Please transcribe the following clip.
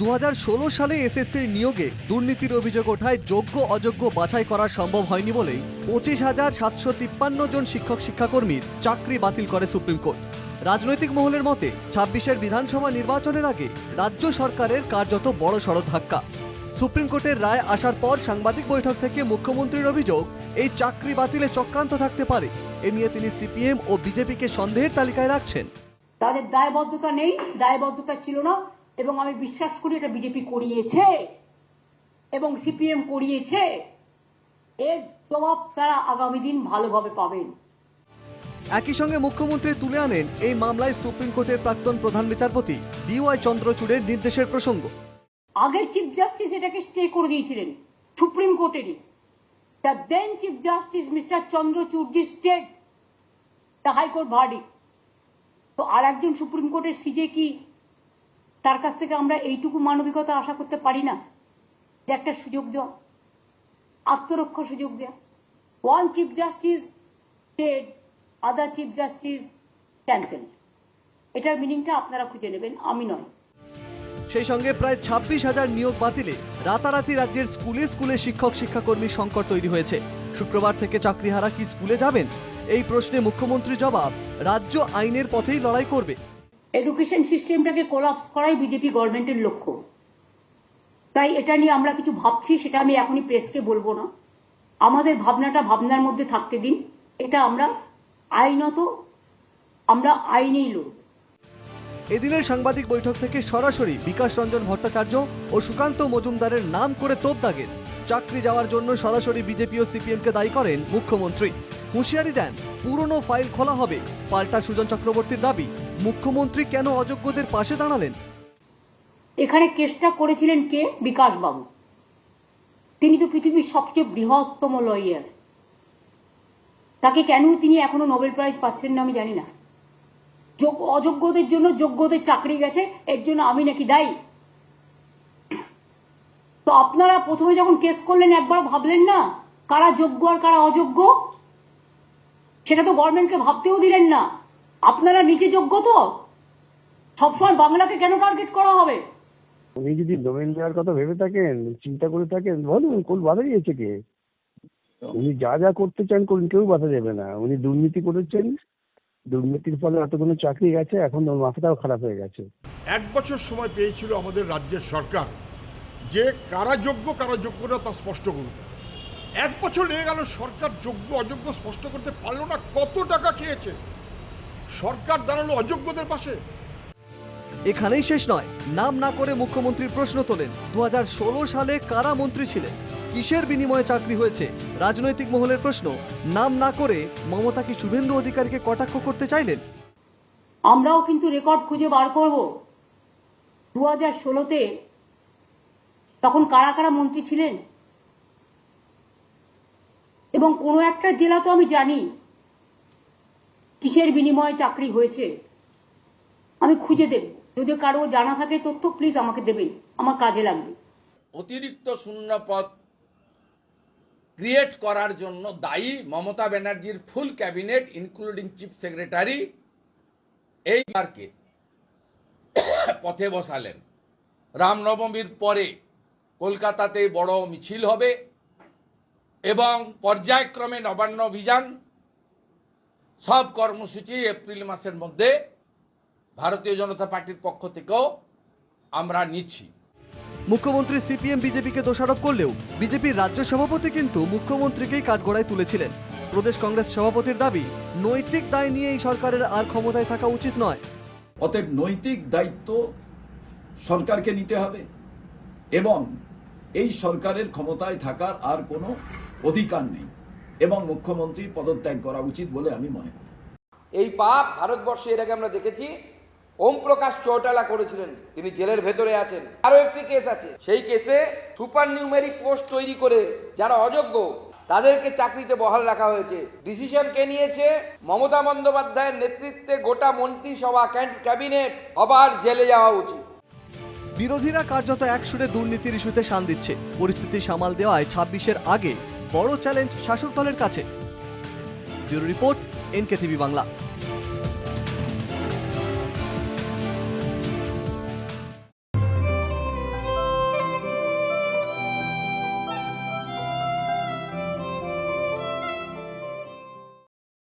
দু হাজার ষোলো সালে এসএসসির নিয়োগে দুর্নীতির অভিযোগ ওঠায় যোগ্য অযোগ্য বাছাই করা সম্ভব হয়নি বলেই পঁচিশ হাজার সাতশো তিপ্পান্ন জন শিক্ষক শিক্ষাকর্মীর চাকরি বাতিল করে সুপ্রিম কোর্ট। রাজনৈতিক মহলের মতে, ছাব্বিশের বিধানসভা নির্বাচনের আগে রাজ্য সরকারের কার্যত বড় সড় ধাক্কা। সুপ্রিম কোর্টের রায় আসার পর সাংবাদিক বৈঠক থেকে মুখ্যমন্ত্রীর অভিযোগ, এই চাকরি বাতিলে চক্রান্ত থাকতে পারে। এ নিয়ে তিনি সিপিএম ও বিজেপিকে সন্দেহের তালিকায় রাখছেন। তাদের দায়বদ্ধতা নেই, দায়বদ্ধতা ছিল না। এবং আমি বিশ্বাস করি এটা বিজেপি করিয়েছে এবং সিপিএম করিয়েছে। এর জবাব তারা আগামী দিন ভালোভাবে পাবেন। একই সঙ্গে মুখ্যমন্ত্রী তুলে আনেন এই মামলায় সুপ্রিম কোর্টের প্রাক্তন প্রধান বিচারপতি ডিওয়াই চন্দ্রচূড়ের নির্দেশের প্রসঙ্গ। আগের চিফ জাস্টিস এটাকে স্টে করে দিয়েছিলেন supreme কোর্টেরই। The then chief justice mister Chandrachud state the high court Vardy তো আর একজন সুপ্রিম কোর্টের সিজে কি তার কাছ থেকে আমরা এইটুকু মানবিকতা আশা করতে পারি না যে একটা সুযোগ দেওয়া, আত্মরক্ষা সুযোগ দেওয়া। One chief justice state other chief justice cancel এটার মিনিংটা আপনারা খুঁজে নেবেন, আমি নয়। সেই সঙ্গে প্রায় ছাব্বিশ হাজার নিয়োগ বাতিলে রাতারাতি রাজ্যের স্কুলে স্কুলে শিক্ষক শিক্ষাকর্মী সংকট তৈরি হয়েছে। শুক্রবার থেকে চাকরিহারা কি স্কুলে যাবেন? এই প্রশ্নে মুখ্যমন্ত্রী জবাব, রাজ্য আইনের পথেই লড়াই করবে। এডুকেশন সিস্টেমটাকে কোলাপস করাই বিজেপি গভর্নমেন্টের লক্ষ্য। তাই এটা নিয়ে আমরা কিছু ভাবছি, সেটা আমি এখনই প্রেসকে বলব না। আমাদের ভাবনাটা ভাবনার মধ্যে থাকতে দিন। এটা আমরা আইনত, আমরা আইনেই লোক এদিনের সাংবাদিক বৈঠক থেকে সরাসরি বিকাশ রঞ্জন ভট্টাচার্য ও সুকান্ত মজুমদারের নাম করে তোপ দাগেন চাকরি যাওয়ার জন্য সরাসরি বিজেপি ও সিপিএমকে দায়ী করেন মুখ্যমন্ত্রী। হুঁশিয়ারি দেন। পুরনো ফাইল খোলা হবে, পাল্টা সুজন চক্রবর্তীর দাবি। মুখ্যমন্ত্রী কেন অযোগ্যদের পাশে দাঁড়ালেন? এখানে কেসটা করেছিলেন কে? বিকাশ বাবু তিনি তো পৃথিবীর সবচেয়ে বৃহত্তম লয়ার। তাকে কেন তিনি এখনও নোবেল প্রাইজ পাচ্ছেন না আমি জানি না। অযোগ্যদের জন্য যোগ্যদের চাকরি গেছে, এর জন্য আমি নাকি দায়ী? তো আপনারা প্রথমে যখন কেস করলেন একবার ভাবলেন না কারা যোগ্য আর কারা অযোগ্য? সেটা তো গভর্নমেন্টকে ভাবতেও দিলেন না। আপনারা নিচে যোগ্য তো। সবসময় বাংলাকে কেন টার্গেট করা হবে? উনি যদি ডোমেন দেওয়ার কথা ভেবে থাকেন চিন্তা করে থাকেন বলুন কোন বাধা দিয়েছে কে? উনি যা যা করতে চান করুন কেউ বাধা দেবে না। উনি দুর্নীতি করেছেন দুর্নীতির ফলে এতগুলো চাকরি গেছে এখন ওর মাথাটাও খারাপ হয়ে গেছে। এক বছর সময় পেয়েছিল আমাদের রাজ্যের সরকার। যে কারা যোগ্য কারা যোগ্য না তা স্পষ্ট করুন। এক বছর লেগে গেল সরকার যোগ্য অযোগ্য স্পষ্ট করতে পারল না কত টাকা খেয়েছে? সরকার দাঁড়াল অযোগ্যদের পাশে। এখানেই শেষ নয় নাম না করে মুখ্যমন্ত্রীর প্রশ্ন তোলেন। দু হাজার ষোলো সালে কারা মন্ত্রী ছিলেন? কিসের বিনিময়ে চাকরি হয়েছে? রাজনৈতিক মহলের প্রশ্ন নাম না করে মমতা কি শুভেন্দু অধিকারীকে কটাক্ষ করতে চাইলেন? আমরাও কিন্তু রেকর্ড খুঁজে বার করব। দু হাজার ষোলোতে তখন কারা কারা মন্ত্রী ছিলেন? এবং কোনো একটা জেলা তো আমি জানি কিসের বিনিময়ে চাকরি হয়েছে। আমি খুঁজে দেব। যদি কারও জানা থাকে তথ্য প্লিজ আমাকে দেবেন। আমার কাজে লাগবে। অতিরিক্ত শূন্য পদ ক্রিয়েট করার জন্য দায়ী মমতা ব্যানার্জির full cabinet including chief secretary এই মার্কে পথে বসালেন। রামনবমীর পরে কলকাতাতে বড় মিছিল হবে। এবং পর্যায়ক্রমে নবান্ন অভিযান সব কর্মসূচি এপ্রিল মাসের মধ্যে ভারতীয় জনতা পার্টির পক্ষ থেকেও আমরা নিচ্ছি। মুখ্যমন্ত্রী সিপিএম বিজেপিকে দোষারোপ করলেও বিজেপির রাজ্য সভাপতি কিন্তু মুখ্যমন্ত্রীকেই কাঠগড়ায় তুলেছিলেন। প্রদেশ কংগ্রেস সভাপতির দাবি নৈতিক দায় নিয়ে এই সরকারের আর ক্ষমতায় থাকা উচিত নয়। অতএব নৈতিক দায়িত্ব সরকারকে নিতে হবে এবং এই সরকারের ক্ষমতায় থাকার আর কোনো অধিকার নেই এবং মুখ্যমন্ত্রী পদত্যাগ করা উচিত বলে আমি মনে করি। এই পাপ ভারতবর্ষে এর আগে আমরা দেখেছি। ওম প্রকাশ চৌটালা করেছিলেন। তিনি জেলের ভেতরে আছেন। আরও একটি কেস আছে। সেই কেসে সুপার নিউমেরিক পোস্ট তৈরি করে যারা অযোগ্য তাদেরকে চাকরিতে বহাল রাখা হয়েছে। ডিসিশন কে নিয়েছে? মমতা বন্দ্যোপাধ্যায়ের নেতৃত্বে গোটা মন্ত্রিসভা ক্যাবিনেট আবার জেলে যাওয়া উচিত। বিরোধীরা কার্যত এক সুরে দুর্নীতির ইস্যুতে শান দিচ্ছে। পরিস্থিতি সামাল দেওয়ায় ছাব্বিশের আগে বড় চ্যালেঞ্জ শাসক দলের কাছে। Bureau report NKTV Bangla.